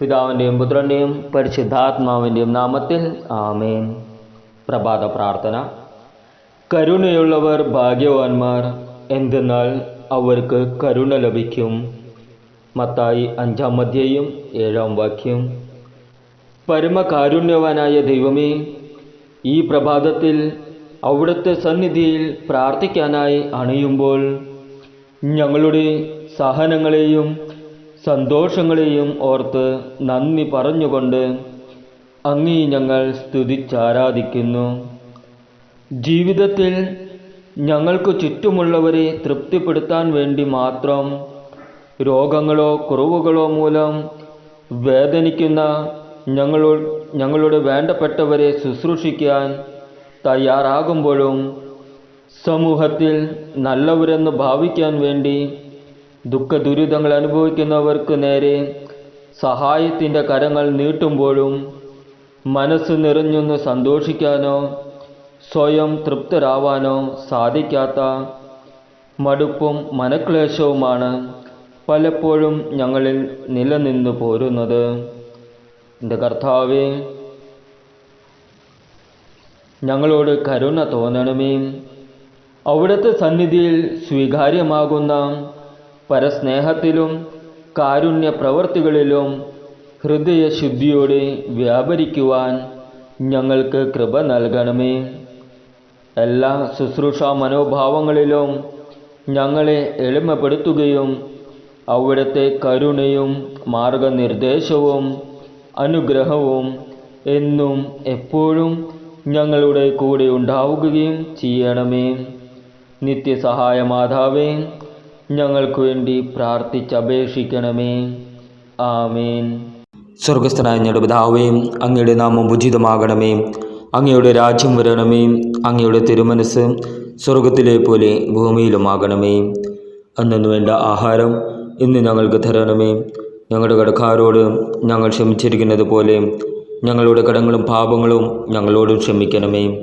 പിതാവിന്റെയും പുത്രന്റെയും പരിശുദ്ധാത്മാവിന്റെയും നാമത്തിൽ ആമേൻ. പ്രഭാത പ്രാർത്ഥന. കരുണയുള്ളവർ ഭാഗ്യവാന്മാർ എന്തെന്നാൽ അവർക്ക് കരുണ ലഭിക്കും. മത്തായി അഞ്ചാം അധ്യായം ഏഴാം വാക്യം. പരമകാരുണ്യവാനായ ദൈവമേ ഈ പ്രഭാതത്തിൽ അവിടുത്തെ സന്നിധിയിൽ പ്രാർത്ഥിക്കാനായി അണിയുമ്പോൾ ഞങ്ങളുടെ സഹനങ്ങളെയും സന്തോഷങ്ങളെയും ഓർത്ത് നന്ദി പറഞ്ഞുകൊണ്ട് അങ്ങേ ഞങ്ങൾ സ്തുതിച്ചാരാധിക്കുന്നു. ജീവിതത്തിൽ ഞങ്ങൾക്ക് ചുറ്റുമുള്ളവരെ തൃപ്തിപ്പെടുത്താൻ വേണ്ടി മാത്രം രോഗങ്ങളോ കുറവുകളോ മൂലം വേദനിക്കുന്ന ഞങ്ങളോ ഞങ്ങളുടെ വേണ്ടപ്പെട്ടവരെ ശുശ്രൂഷിക്കാൻ തയ്യാറാകുമ്പോഴും സമൂഹത്തിൽ നല്ലവരെന്ന് ഭാവിക്കാൻ വേണ്ടി ദുഃഖ ദുരിതങ്ങൾ അനുഭവിക്കുന്നവർക്ക് നേരെ സഹായത്തിന്റെ കരങ്ങൾ നീട്ടുമ്പോഴും മനസ്സ് നിറഞ്ഞൊന്ന് സന്തോഷിക്കാനോ സ്വയം തൃപ്തരാവാനോ സാധിക്കാത്ത മടുപ്പും മനക്ലേശവുമാണ് പലപ്പോഴും ഞങ്ങളിൽ നിലനിന്നു പോരുന്നത്. എന്റെ കർത്താവേ ഞങ്ങളോട് കരുണ തോന്നണമേ. അവിടുത്തെ സന്നിധിയിൽ സ്വീകാര്യമാകുന്ന പരസ്നേഹത്തിലും കാരുണ്യ പ്രവൃത്തികളിലും ഹൃദയശുദ്ധിയോടെ വ്യാപരിക്കുവാൻ ഞങ്ങൾക്ക് കൃപ നൽകണമേ. എല്ലാ ശുശ്രൂഷ മനോഭാവങ്ങളിലും ഞങ്ങളെ എളിമപ്പെടുത്തുകയും അവിടുത്തെ കരുണയും മാർഗനിർദ്ദേശവും അനുഗ്രഹവും എന്നും എപ്പോഴും ഞങ്ങളുടെ കൂടെ ഉണ്ടാവുകയും ചെയ്യണമേ. നിത്യസഹായ മാതാവേ ഞങ്ങൾക്ക് വേണ്ടി പ്രാർത്ഥിച്ചപേക്ഷിക്കണമേ. ആമേൻ. സ്വർഗസ്ഥനായ ഞങ്ങളുടെ പിതാവേ അങ്ങയുടെ നാമം ഉചിതമാകണമേ. അങ്ങയുടെ രാജ്യം വരണമേ. അങ്ങയുടെ തിരുമനസ് സ്വർഗത്തിലെ പോലെ ഭൂമിയിലുമാകണമേ. അന്നു വേണ്ട ആഹാരം ഇന്ന് ഞങ്ങൾക്ക് തരണമേ. ഞങ്ങളുടെ കടക്കാരോട് ഞങ്ങൾ ക്ഷമിച്ചിരിക്കുന്നത് പോലെ ഞങ്ങളുടെ കടങ്ങളും പാപങ്ങളും ഞങ്ങളോടും ക്ഷമിക്കണമേ.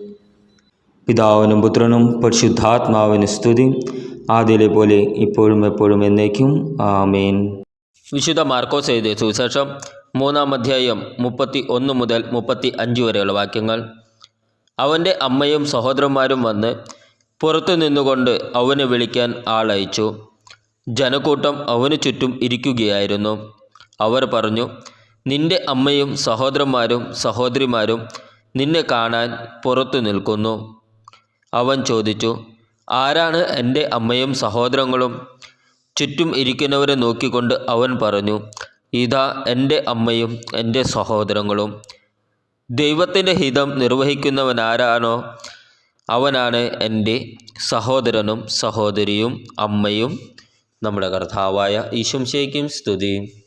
പിതാവിനും പുത്രനും പരിശുദ്ധാത്മാവിന് സ്തുതി. ആദ്യയിലെ പോലെ ഇപ്പോഴും എപ്പോഴും എന്നേക്കും. ആമേൻ. വിശുദ്ധ മാർക്കോസ് എഴുതിയ സുവിശേഷം മൂന്നാം അധ്യായം മുപ്പത്തി ഒന്ന് മുതൽ മുപ്പത്തി അഞ്ച് വരെയുള്ള വാക്യങ്ങൾ. അവന്റെ അമ്മയും സഹോദരന്മാരും വന്ന് പുറത്തു നിന്നുകൊണ്ട് അവനെ വിളിക്കാൻ ആളയച്ചു. ജനക്കൂട്ടം അവന് ചുറ്റും ഇരിക്കുകയായിരുന്നു. അവർ പറഞ്ഞു നിന്റെ അമ്മയും സഹോദരന്മാരും സഹോദരിമാരും നിന്നെ കാണാൻ പുറത്തു നിൽക്കുന്നു. അവൻ ചോദിച്ചു ആരാണ് എന്റെ അമ്മയും സഹോദരങ്ങളും? ചുറ്റും ഇരിക്കുന്നവരെ നോക്കിക്കൊണ്ട് അവൻ പറഞ്ഞു ഇതാ എന്റെ അമ്മയും എന്റെ സഹോദരങ്ങളും. ദൈവത്തിന്റെ ഹിതം നിർവഹിക്കുന്നവനാരാണോ? അവനാണ് എന്റെ സഹോദരനും സഹോദരിയും അമ്മയും നമ്മുടെ കർത്താവായ ഈശംശയ്ക്കും സ്തുതി.